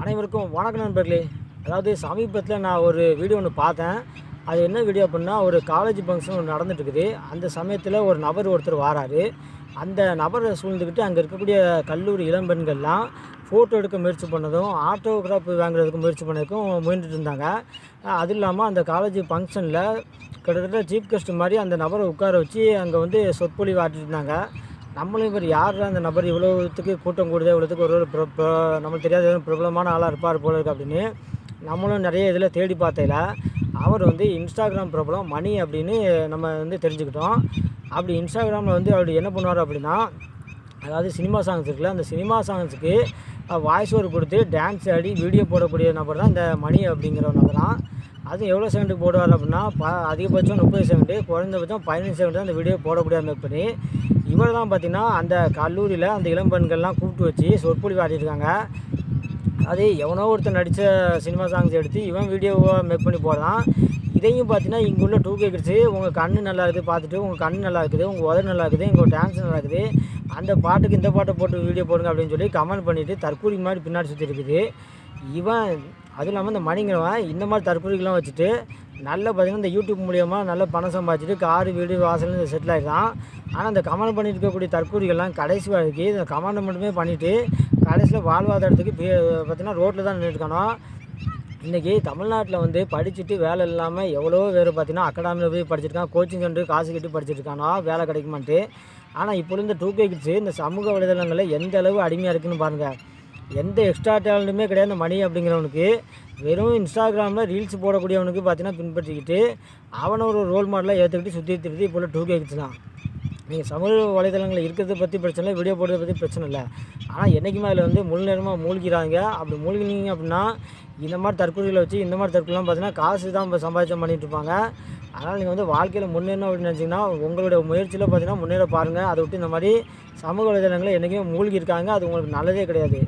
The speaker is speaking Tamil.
அனைவருக்கும் வணக்கம் நண்பர்களே. அதாவது சமீபத்தில் நான் ஒரு வீடியோ ஒன்று பார்த்தேன். அது என்ன வீடியோ அப்படின்னா ஒரு காலேஜ் ஃபங்க்ஷன் ஒன்று நடந்துட்டு இருக்குது அந்த சமயத்தில் ஒரு நபர் ஒருத்தர் வாராரு. அந்த நபரை சூழ்ந்துக்கிட்டு அங்கே இருக்கக்கூடிய கல்லூரி இளம்பெண்கள்லாம் ஃபோட்டோ எடுக்க முயற்சி பண்ணதும் ஆட்டோகிராஃப் வாங்குறதுக்கு முயற்சி பண்ணதுக்கும் முயன்றுட்டு இருந்தாங்க அது இல்லாமல் அந்த காலேஜ் ஃபங்க்ஷனில் கிட்டத்தட்ட சீஃப் கெஸ்ட் மாதிரி அந்த நபரை உட்கார வச்சு அங்கே வந்து சொற்பொழிவு ஆட்டிட்டு இருந்தாங்க நம்மளும் இவர் யார் அந்த நபர் இவ்வளோத்துக்கு கூட்டம் கூடுது இவ்வளோத்துக்கு ஒரு ஒரு நம்மளுக்கு தெரியாத பிரபலமான ஆளாக இருப்பார் போல இருக்கு அப்படின்னு நம்மளும் நிறைய இதில் தேடி பார்த்ததில் அவர் வந்து இன்ஸ்டாகிராம் பிரபலம் மணி அப்படின்னு நம்ம வந்து தெரிஞ்சுக்கிட்டோம். அப்படி இன்ஸ்டாகிராமில் வந்து அவர் என்ன பண்ணுவார் அப்படின்னா அதாவது சினிமா சாங்ஸ் இருக்குல்ல அந்த சினிமா சாங்ஸுக்கு வாய்ஸ் ஓவர் கொடுத்து டான்ஸ் ஆடி வீடியோ போடக்கூடிய நபர் தான் இந்த மணி அப்படிங்கிற நபர் தான். அது எவ்வளோ செகண்டுக்கு போடுவார் அப்படின்னா ப அதிகபட்சம் முப்பது செகண்டு குறைந்தபட்சம் பதினஞ்சு செகண்ட் தான் அந்த வீடியோ போடக்கூடிய மேக் பண்ணி இவர் தான் பார்த்திங்கன்னா அந்த கல்லூரியில் அந்த இளம்பெண்கள்லாம் கூப்பிட்டு வச்சு சொற்பொழிவு ஆடிருக்காங்க அது எவனோ ஒருத்தர் நடித்த சினிமா சாங்ஸ் எடுத்து இவன் வீடியோவை மேக் பண்ணி போடுறான். இதையும் பார்த்தீங்கன்னா இங்கே உள்ள டூ கேட்குறது உங்கள் கண்ணு நல்லா இருக்குது பார்த்துட்டு உங்கள் கண்ணு நல்லா இருக்குது உங்கள் உதடு நல்லா இருக்குது உங்கள் டான்ஸ் நல்லா இருக்குது. அந்த பாட்டுக்கு இந்த பாட்டை போட்டு வீடியோ போடுங்க அப்படின்னு சொல்லி கமெண்ட் பண்ணிவிட்டு தற்கூரி மாதிரி பின்னாடி சுற்றி இருக்குது. இவன் அதுவும் இல்லாமல் இந்த மணிங்கிறவன் இந்த மாதிரி தற்கூரிகள்லாம் வச்சுட்டு நல்ல பார்த்தீங்கன்னா இந்த யூடியூப் மூலியமாக நல்ல பணம் சம்பாதிச்சுட்டு காரு வீடு வாசல்னு செட்டில் ஆகிடுறான் ஆனால் இந்த கமெண்ட் பண்ணிட்டு இருக்கக்கூடிய தற்கூரிகள்லாம் கடைசி வரைக்கும் இந்த கமெண்ட் மட்டுமே பண்ணிவிட்டு கடைசியில் வாழ்வாதாரத்துக்கு பார்த்தீங்கன்னா ரோட்டில் தான் நின்றுட்டுருக்கானோ இன்றைக்கி தமிழ்நாட்டில் வந்து படிச்சுட்டு வேலை இல்லாமல் எவ்வளோ பேர் பார்த்தீங்கன்னா அகாடமியில் போய் படிச்சிருக்கான் கோச்சிங் சென்டர் காசு கட்டி படிச்சிருக்கானா வேலை கிடைக்குமான்ட்டு. ஆனால் இப்போ இந்த டூ கே கிட்ஸு இந்த சமூக வலைதளங்களில் எந்த அளவு அடிமையாக இருக்குன்னு பாருங்கள் எந்த எக்ஸ்ட்ரா டேலண்ட்டுமே கிடையாது இந்த மணி அப்படிங்கிறவனுக்கு. வெறும் இன்ஸ்டாகிராமில் ரீல்ஸ் போடக்கூடியவனுக்கு பார்த்தீங்கன்னா பின்பற்றிக்கிட்டு அவனை ஒரு ரோல் மாடலாக ஏற்றுக்கிட்டு சுற்றி திருத்தி இப்போ டூ கே கிட்ஸ் தான் நீங்கள் சமூக வலைதளங்களில் இருக்கிறத பற்றி பிரச்சனை இல்லை வீடியோ போடுறத பற்றி பிரச்சனை இல்லை. ஆனால் என்றைக்குமே அதில் வந்து முழு நேரமாக மூழ்கிறாங்க. அப்படி மூழ்கினீங்க அப்படின்னா இந்த மாதிரி தற்கொலைகளை வச்சு இந்த மாதிரி தற்கொலைலாம் பார்த்தீங்கன்னா காசு தான் இப்போ சம்பாதிச்சம் பண்ணிகிட்ருப்பாங்க இருப்பாங்க. அதனால் நீங்கள் வந்து வாழ்க்கையில் முன்னேறணும் அப்படின்னு நினச்சிங்கன்னா உங்களுடைய முயற்சியில் பார்த்தீங்கன்னா முன்னேற பாருங்கள் அதை விட்டு இந்த மாதிரி சமூக வலைதளங்களில் என்றைக்குமே மூழ்கி இருக்காங்க அது உங்களுக்கு நல்லதே கிடையாது.